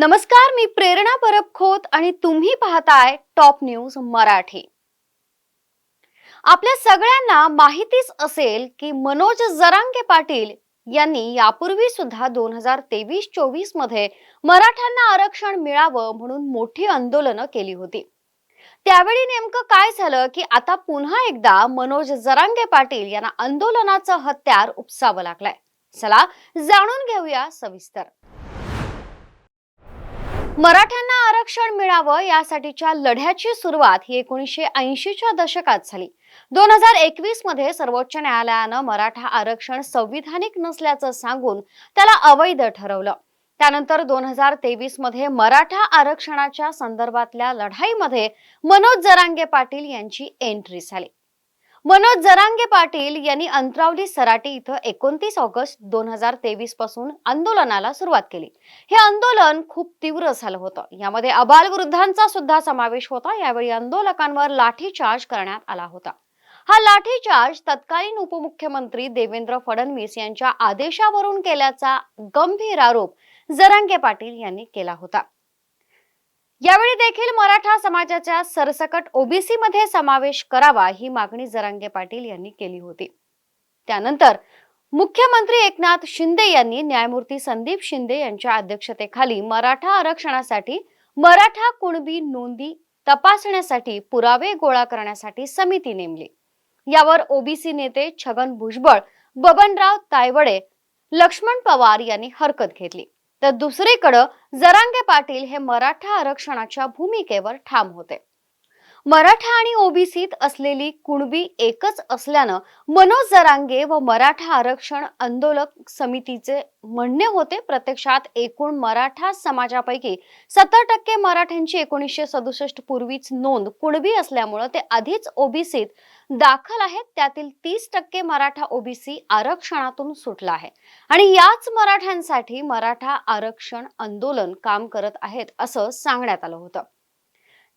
नमस्कार मी प्रेरणा परब खोत आणि तुम्ही पाहताय टॉप न्यूज मराठी. आपल्या सगळ्यांना माहितीच असेल की मनोज जरांगे पाटील यांनी यापूर्वी सुद्धा दोन हजार तेवीस चोवीसमध्ये मराठ्यांना आरक्षण मिळावं म्हणून मोठी आंदोलनं केली होती. त्यावेळी नेमकं काय झालं की आता पुन्हा एकदा मनोज जरांगे पाटील यांना आंदोलनाचं हत्यार उपसावं लागलंय. चला जाणून घेऊया सविस्तर. मराठ्यांना आरक्षण मिळावं यासाठीच्या लढ्याची सुरुवात ही एकोणीसशे ऐंशीच्या दशकात झाली. दोन हजार एकवीसमध्ये सर्वोच्च न्यायालयानं मराठा आरक्षण संविधानिक नसल्याचं सांगून त्याला अवैध ठरवलं. त्यानंतर दोन हजार तेवीसमध्ये मराठा आरक्षणाच्या संदर्भातल्या लढाईमध्ये मनोज जरांगे पाटील यांची एंट्री झाली. मनोज जरांगे पाटील यांनी अंतरावली सराटी इथं एकोणतीस ऑगस्ट दोन हजार तेवीसपासून आंदोलनाला सुरुवात केली. हे आंदोलन खूप तीव्र झालं होतं. यामध्ये अबालवृद्धांचा सुद्धा समावेश होता. यावेळी आंदोलकांवर लाठीचार्ज करण्यात आला होता. हा लाठीचार्ज तत्कालीन उपमुख्यमंत्री देवेंद्र फडणवीस यांच्या आदेशावरून केल्याचा गंभीर आरोप जरांगे पाटील यांनी केला होता. यावेळी देखील मराठा समाजाच्या सरसकट ओबीसी मध्ये समावेश करावा ही मागणी जरांगे पाटील यांनी केली होती. त्यानंतर मुख्यमंत्री एकनाथ शिंदे यांनी न्यायमूर्ती संदीप शिंदे यांच्या अध्यक्षतेखाली मराठा आरक्षणासाठी मराठा कुणबी नोंदी तपासण्यासाठी पुरावे गोळा करण्यासाठी समिती नेमली. यावर ओबीसी नेते छगन भुजबळ बबनराव तायवडे लक्ष्मण पवार यांनी हरकत घेतली. तर दुसरीकडं जरांगे पाटील हे मराठा आरक्षणाच्या भूमिकेवर ठाम होते. मराठा आणि ओबीसीत असलेली कुणबी एकच असल्यानं मनोज जरांगे व मराठा आरक्षण आंदोलक समितीचे म्हणणे होते प्रत्यक्षात एकूण मराठा समाजापैकी सत्तर टक्के मराठ्यांची एकोणीसशे सदुसष्ट पूर्वीच नोंद कुणबी असल्यामुळं ते आधीच ओबीसीत दाखल आहेत. त्यातील तीस टक्के मराठा ओबीसी आरक्षणातून सुटला आहे. आणि याच मराठ्यांसाठी मराठा आरक्षण आंदोलन काम करत आहेत असं सांगण्यात आलं होतं.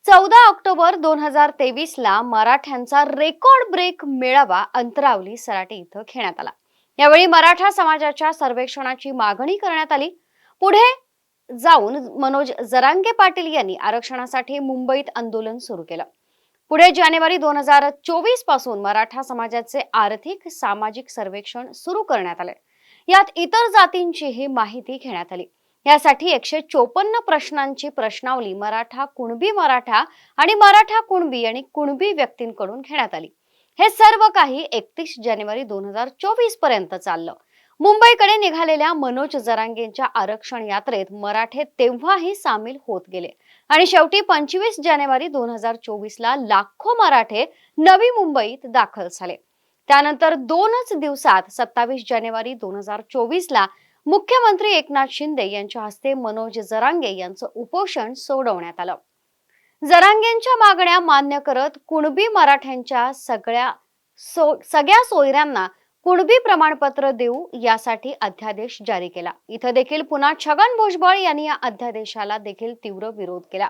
चौदा ऑक्टोबर दोन हजार तेवीस ला मराठ्यांचा रेकॉर्ड ब्रेक मेळावा अंतरावली सराटे इथं घेण्यात आला. यावेळी मराठा समाजाच्या सर्वेक्षणाची मागणी करण्यात आली. पुढे जाऊन मनोज जरांगे पाटील यांनी आरक्षणासाठी मुंबईत आंदोलन सुरू केलं. पुढे जानेवारी दोन हजार चोवीसपासून मराठा समाजाचे आर्थिक सामाजिक सर्वेक्षण सुरू करण्यात आले. यात इतर जातींचीही माहिती घेण्यात आली. यासाठी एकशे चोपन्न प्रश्नांची प्रश्नावली मराठा कुणबी मराठा आणि मराठा कुणबी आणि कुणबी व्यक्तींकडून घेण्यात आली. हे सर्व काही एकतीस जानेवारी दोन हजार चोवीसपर्यंत चाललं. मुंबईकडे निघालेल्या मनोज जरांगेंच्या आरक्षण यात्रेत मराठे तेव्हाही सामील होत गेले. आणि शेवटी पंचवीस जानेवारी दोन हजार चोवीस ला लाखो मराठे नवी मुंबईत दाखल झाले. त्यानंतर दोनच दिवसात सत्तावीस जानेवारी दोन हजार चोवीस ला मुख्यमंत्री एकनाथ शिंदे यांच्या हस्ते मनोज जरांगे यांचं उपोषण सोडवण्यात आलं. जरांगेंच्या मागण्या मान्य करत कुणबी मराठ्यांच्या सगळ्या सो सगळ्या सोयऱ्यांना कुणबी प्रमाणपत्र देऊ यासाठी अध्यादेश जारी केला. इथं देखील पुन्हा छगन भुजबळ यांनी या अध्यादेशाला देखील तीव्र विरोध केला.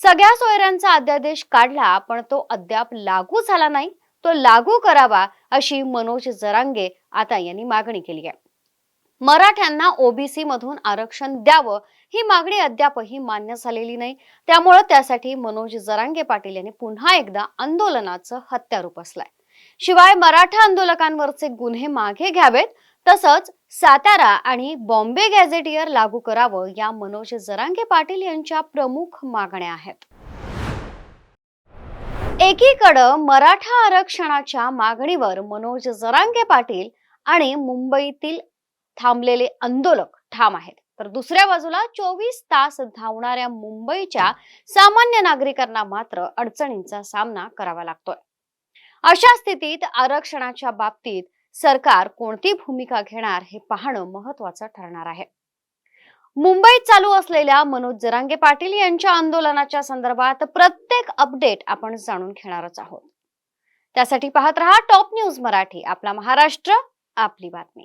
सगळ्या सोयऱ्यांचा अध्यादेश काढला पण तो अद्याप लागू झाला नाही. तो लागू करावा अशी मनोज जरांगे आता यांनी मागणी केली आहे. मराठ्यांना ओबीसी मधून आरक्षण द्यावं ही मागणी अद्यापही मान्य झालेली नाही. त्यामुळे त्यासाठी मनोज जरांगे पाटील यांनी पुन्हा एकदा आंदोलनाचं हत्यारूप असलाय. शिवाय मराठा आंदोलकांवरचे गुन्हे मागे घ्यावेत तसंच सातारा आणि बॉम्बे गॅझेटियर लागू करावं या मनोज जरांगे पाटील यांच्या प्रमुख मागण्या आहेत. एकीकडं मराठा आरक्षणाच्या मागणीवर मनोज जरांगे पाटील आणि मुंबईतील थांबलेले आंदोलक ठाम आहेत. तर दुसऱ्या बाजूला चोवीस तास धावणाऱ्या मुंबईच्या सामान्य नागरिकांना मात्र अडचणींचा सामना करावा लागतोय. अशा स्थितीत आरक्षणाच्या बाबतीत सरकार कोणती भूमिका घेणार हे पाहणं महत्वाचं ठरणार आहे. मुंबईत चालू असलेल्या मनोज जरांगे पाटील यांच्या आंदोलनाच्या संदर्भात प्रत्येक अपडेट आपण जाणून घेणारच आहोत. त्यासाठी पाहत रहा टॉप न्यूज मराठी. आपला महाराष्ट्र आपली बातमी.